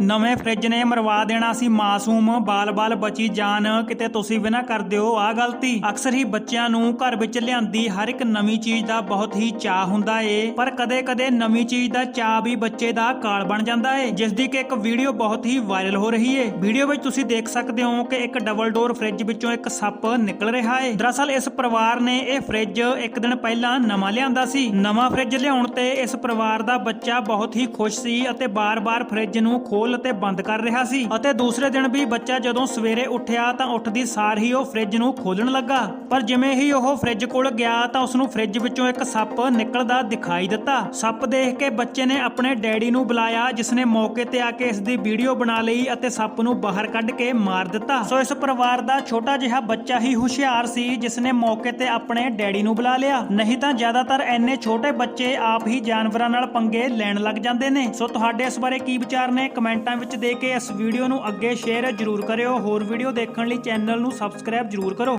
ਨਵੇਂ ਫ੍ਰਿਜ ਨੇ ਮਰਵਾ ਦੇਣਾ ਸੀ ਮਾਸੂਮ, ਬਾਲ-ਬਾਲ ਬਚੀ ਜਾਨ, ਕਿਤੇ ਤੁਸੀਂ ਵੀ ਨਾ ਕਰ ਦਿਓ ਆ ਗਲਤੀ। ਅਕਸਰ ਹੀ ਬੱਚਿਆਂ ਨੂੰ ਘਰ ਵਿੱਚ ਲਿਆਂਦੀ ਹਰ ਇੱਕ ਨਵੀਂ ਚੀਜ਼ ਦਾ ਬਹੁਤ ਹੀ ਚਾਹ ਹੁੰਦਾ ਏ, ਪਰ ਕਦੇ-ਕਦੇ ਨਵੀਂ ਚੀਜ਼ ਦਾ ਚਾਹ ਵੀ ਬੱਚੇ ਦਾ ਕਾਲ ਬਣ ਜਾਂਦਾ ਏ ਜਿਸ ਦੀ ਕਿ ਇੱਕ ਵੀਡੀਓ ਬਹੁਤ ਹੀ ਵਾਇਰਲ ਹੋ ਰਹੀ ਏ। ਵੀਡੀਓ ਵਿੱਚ ਤੁਸੀਂ ਦੇਖ ਸਕਦੇ ਹੋ ਕਿ ਇੱਕ ਡਬਲ ਡੋਰ ਫ੍ਰਿਜ ਵਿੱਚੋਂ ਇੱਕ ਸੱਪ ਨਿਕਲ ਰਿਹਾ ਏ। ਦਰਅਸਲ ਇਸ ਪਰਿਵਾਰ ਨੇ ਇਹ ਫ੍ਰਿਜ ਇੱਕ ਦਿਨ ਪਹਿਲਾਂ ਨਵਾਂ ਲਿਆਂਦਾ ਸੀ। ਨਵਾਂ ਫ੍ਰਿਜ ਲਿਆਉਣ ਤੇ ਇਸ ਪਰਿਵਾਰ ਦਾ ਬੱਚਾ ਬਹੁਤ ਹੀ ਖੁਸ਼ ਸੀ ਅਤੇ ਬਾਰ-ਬਾਰ ਫ੍ਰਿਜ ਨੂੰ ਖੋਲ ਅਤੇ ਬੰਦ ਕਰ ਰਿਹਾ ਸੀ ਅਤੇ ਦੂਸਰੇ ਦਿਨ ਵੀ ਬੱਚਾ ਜਦੋਂ ਸਵੇਰੇ ਉੱਠਿਆ ਤਾਂ ਉੱਠਦੀ ਸਾਰ ਹੀ ਉਹ ਫ੍ਰਿਜ ਨੂੰ ਖੋਲਣ ਲੱਗਾ। ਪਰ ਜਿਵੇਂ ਹੀ ਉਹ ਫ੍ਰਿਜ ਕੋਲ ਗਿਆ ਤਾਂ ਉਸ ਨੂੰ ਫ੍ਰਿਜ ਵਿੱਚੋਂ ਇੱਕ ਸੱਪ ਨਿਕਲਦਾ ਦਿਖਾਈ ਦਿੱਤਾ। ਸੱਪ ਦੇਖ ਕੇ ਬੱਚੇ ਨੇ ਆਪਣੇ ਡੈਡੀ ਨੂੰ ਬੁਲਾਇਆ ਜਿਸ ਨੇ ਮੌਕੇ ਤੇ ਆ ਕੇ ਇਸ ਦੀ ਵੀਡੀਓ ਬਣਾ ਲਈ ਅਤੇ ਸੱਪ ਨੂੰ ਬਾਹਰ ਕੱਢ ਕੇ ਮਾਰ ਦਿੱਤਾ। ਸੋ ਇਸ ਪਰਿਵਾਰ ਦਾ ਛੋਟਾ ਜਿਹਾ ਬੱਚਾ ਹੀ ਹੁਸ਼ਿਆਰ ਸੀ ਜਿਸ ਨੇ ਮੌਕੇ ਤੇ ਆਪਣੇ ਡੈਡੀ ਨੂੰ ਬੁਲਾ ਲਿਆ। ਨਹੀਂ ਤਾਂ ਜ਼ਿਆਦਾਤਰ ਐਨੇ ਛੋਟੇ ਬੱਚੇ ਆਪ ਹੀ ਜਾਨਵਰਾਂ ਨਾਲ ਪੰਗੇ ਲੈਣ ਲੱਗ ਜਾਂਦੇ ਨੇ। ਸੋ ਤੁਹਾਡੇ ਇਸ ਬਾਰੇ ਕੀ ਵਿਚਾਰ ਨੇ? ਕਮੈਂਟ ਕਮੈਂਟਾਂ ਵਿੱਚ ਦੇ ਕੇ ਇਸ ਵੀਡੀਓ ਨੂੰ ਅੱਗੇ ਸ਼ੇਅਰ ਜ਼ਰੂਰ ਕਰਿਓ। ਹੋਰ ਵੀਡੀਓ ਦੇਖਣ ਲਈ ਚੈਨਲ ਨੂੰ ਸਬਸਕ੍ਰਾਈਬ ਜ਼ਰੂਰ ਕਰੋ।